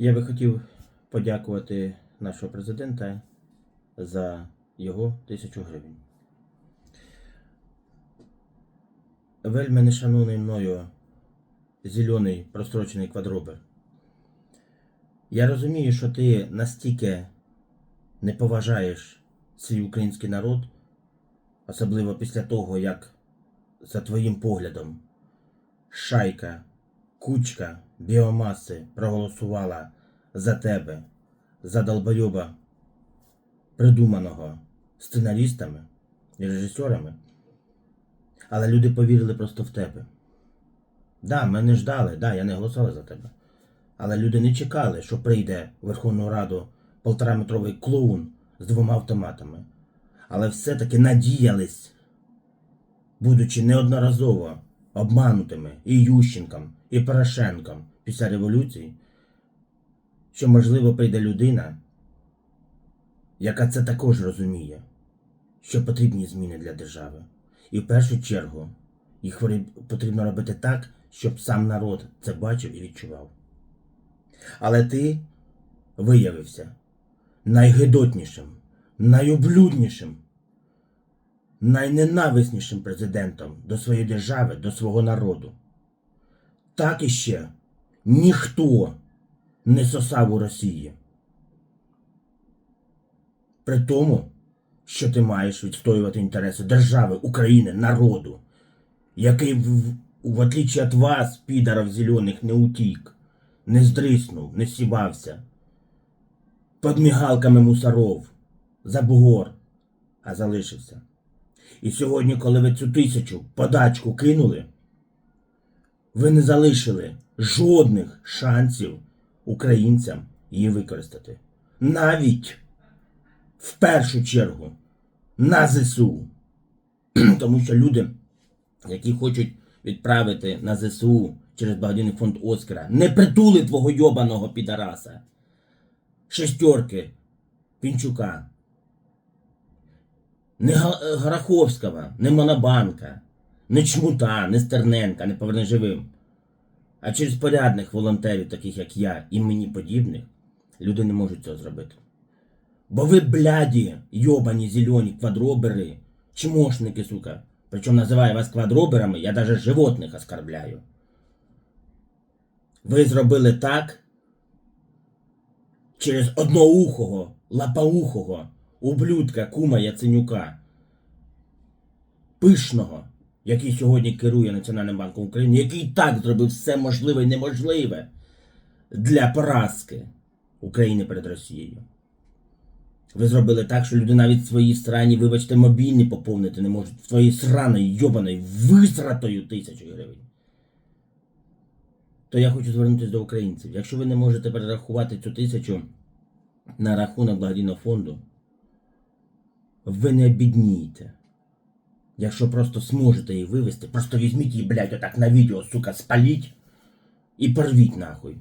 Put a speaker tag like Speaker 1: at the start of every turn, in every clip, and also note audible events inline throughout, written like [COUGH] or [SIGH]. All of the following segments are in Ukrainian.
Speaker 1: Я би хотів подякувати нашого президента за його тисячу гривень. Вельми нешановний мною зелений прострочений квадробер. Я розумію, що ти настільки не поважаєш свій український народ, особливо після того, як за твоїм поглядом шайка, кучка біомаси проголосувала за тебе, за долбойоба, придуманого сценарістами і режисерами. Але люди повірили просто в тебе. Да, ми не ждали, да, я не голосував за тебе. Але люди не чекали, що прийде в Верховну Раду полтораметровий клоун з двома автоматами. Але все-таки надіялись, будучи неодноразово обманутими і Ющенком, і Порошенком після революції, що можливо прийде людина, яка це також розуміє, що потрібні зміни для держави. І в першу чергу їх потрібно робити так, щоб сам народ це бачив і відчував. Але ти виявився найгидотнішим, найоблюднішим, найненависнішим президентом до своєї держави, до свого народу. Так іще ніхто не сосав у Росії. При тому, що ти маєш відстоювати інтереси держави, України, народу, який, в, в, отличие від вас, підарів зелених, не утік, не здриснув, не сібався, під мігалками мусоров, за бугор, а залишився. І сьогодні, коли ви цю тисячу подачку кинули, ви не залишили жодних шансів українцям її використати. Навіть в першу чергу на ЗСУ. [CLEARS THROAT] Тому що люди, які хочуть відправити на ЗСУ через благодійний фонд Оскара, не притули твого йобаного підараса. Шестерки Пінчука. Не Га- Гараховського, не Монобанка, не Чмута, не Стерненка, не поверни живим. А через порядних волонтерів, таких як я і мені подібних, люди не можуть цього зробити. Бо ви, бляді, йобані зелені квадробери, чмошники, сука. Причому називаю вас квадроберами, я даже животних оскорбляю. Ви зробили так через одноухого, лапоухого, ублюдка кума Яценюка, пишного, який сьогодні керує Національним банком України, який так зробив все можливе і неможливе для поразки України перед Росією. Ви зробили так, що люди навіть свої срані, вибачте, мобільні поповнити не можуть твоєї сраної, йобаної, висратою тисячі гривень. То я хочу звернутися до українців. Якщо ви не можете перерахувати цю тисячу на рахунок благодійного фонду, ви не обіднієте. Якщо просто зможете її вивезти, просто візьміть її, блядь, отак на відео, сука, спаліть і порвіть нахуй.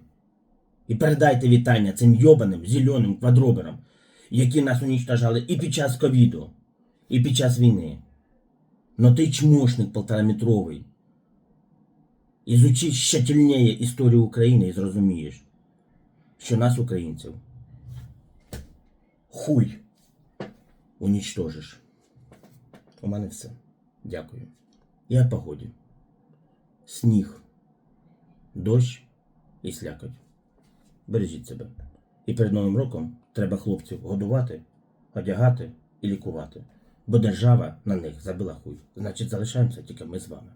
Speaker 1: І передайте вітання цим йобаним зеленим квадроберам, які нас унічтожали і під час ковіду, і під час війни. Но ти чмошник полтораметровий. Ізучи щательніє історію України і зрозумієш, що нас, українців, хуй унічтожиш. У мене все. Дякую. І о погоді. Сніг, дощ і слякоть. Бережіть себе. І перед Новим роком треба хлопців годувати, одягати і лікувати. Бо держава на них забила хуй. Значить, залишаємося тільки ми з вами.